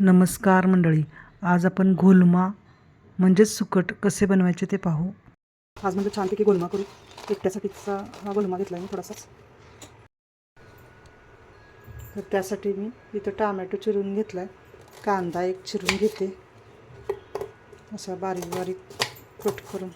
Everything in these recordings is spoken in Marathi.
नमस्कार मंडळी आज आपण घोलमा म्हणजेच सुकट कसे बनवायचे ते पाहू. आज म्हणजे छानपैकी गोलमा करू. एकट्यासाठीचा हा गोलमा घेतला मी थोडासाच. तर त्यासाठी मी इथं टामॅटो चिरून घेतला आहे कांदा एक चिरून घेते. असा बारीक बारीक कट करून.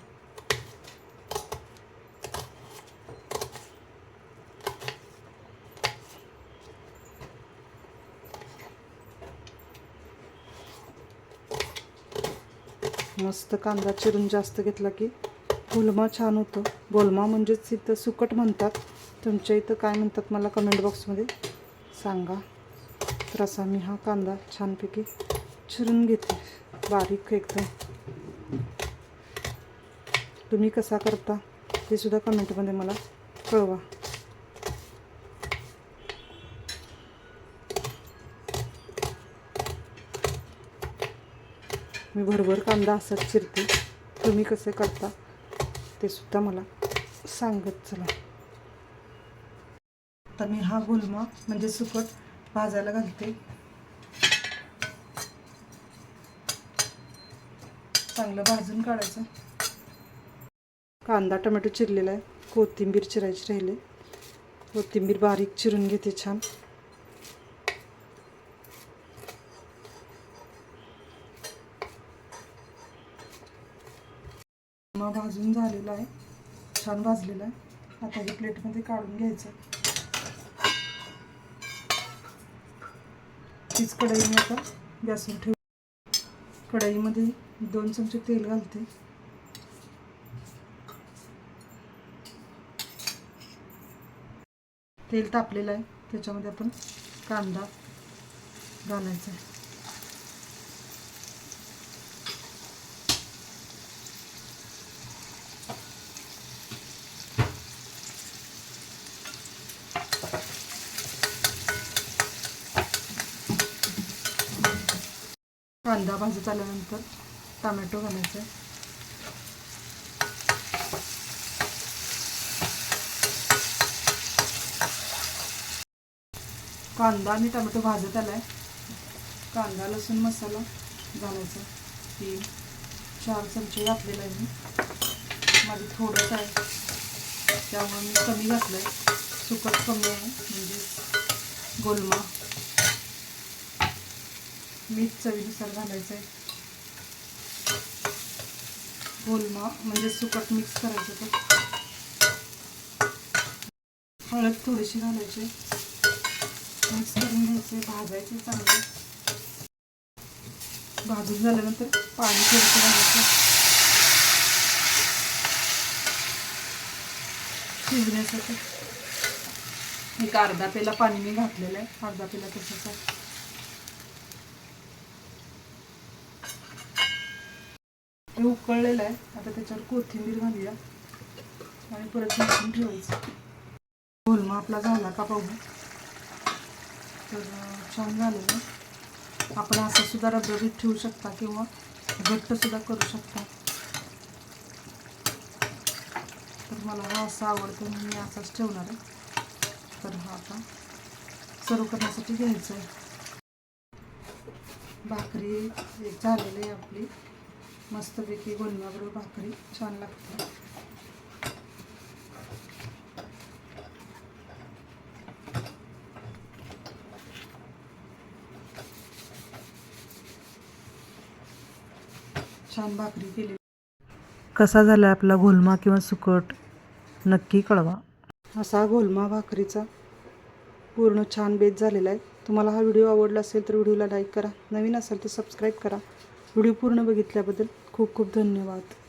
मस्त कांदा चिरून जास्त घेतला की गोलमा छान होतो. गोलमा म्हणजेच इथं सुकट म्हणतात. तुमच्या इथं काय म्हणतात मला कमेंट बॉक्समध्ये सांगा. तर असा मी हा कांदा छानपैकी चिरून घेते. बारीक एकदम. तुम्ही कसा करता ते सुद्धा कमेंटमध्ये मला कळवा. मी भरभर कांदा असाच चिरते. तुम्ही कसे करता ते सुद्धा मला सांगत चला. तर मी हा गुलमा म्हणजे सुकट भाजायला घालते. चांगलं भाजून काढायचं. कांदा टोमॅटो चिरलेला आहे. कोथिंबीर चिरायची राहिले. कोथिंबीर बारीक चिरून घेते छान. मग भाजून झालेला आहे. छान भाजलेला आहे. आता हे प्लेटमध्ये काढून घ्यायचं. तीच कढई मी आता गॅसवर ठेव कढईमध्ये दोन चमचे तेल घालते. तेल तापलेलं आहे. त्याच्यामध्ये आपण कांदा घालायचा आहे. कांदा भाजत आल्यानंतर टमॅटो घालायचं. आहे कांदा आणि टमॅटो भाजत आलाय. कांदा लसूण मसाला घालायचा. तीन चार चमचे घातलेला आहे मी माझं थोडंच आहे. त्यामुळे मी कमी घातलं आहे सुकट कमी आहे. म्हणजे गोलमा मीठ चवीनुसार घालायचं आहे गोलमा म्हणजे सुकट मिक्स करायचं ते. हळद थोडीशी घालायची. मिक्स करून घ्यायचे भाजायचे चांगले. भाजून झाल्यानंतर पाणी थोडंसं घालायचं. शिजण्यासाठी. एक अर्धा पेला पाणी मी घातलेलं आहे. अर्धा पेला तसंच आहे. हे उकळलेलं आहे. आता त्याच्यावर कोथिंबीर घालूया. आणि परत मिसळून ठेवायचं. गोलमा आपला झाला का पाहू? तर छान झालेलं आपण असं सुद्धा रबरबीत ठेवू शकता किंवा घट्ट सुद्धा करू शकता. तर मला हा असा आवडतो म्हणून मी असाच ठेवणार आहे. तर हा आता सर्व करण्यासाठी घ्यायचं आहे. भाकरी झालेली आहे आपली. मस्तपैकी गोलमाबरोबर भाकरी छान लागते. छान भाकरी केली कसा झाला आपला घोलमा किंवा सुकट? नक्की कळवा. असा गोलमा भाकरीचा पूर्ण छान बेत झालेला आहे. तुम्हाला हा व्हिडिओ आवडला असेल तर व्हिडिओला लाईक करा. नवीन असेल तर सबस्क्राईब करा. व्हिडिओ पूर्ण बघितल्याबद्दल खूप खूप धन्यवाद.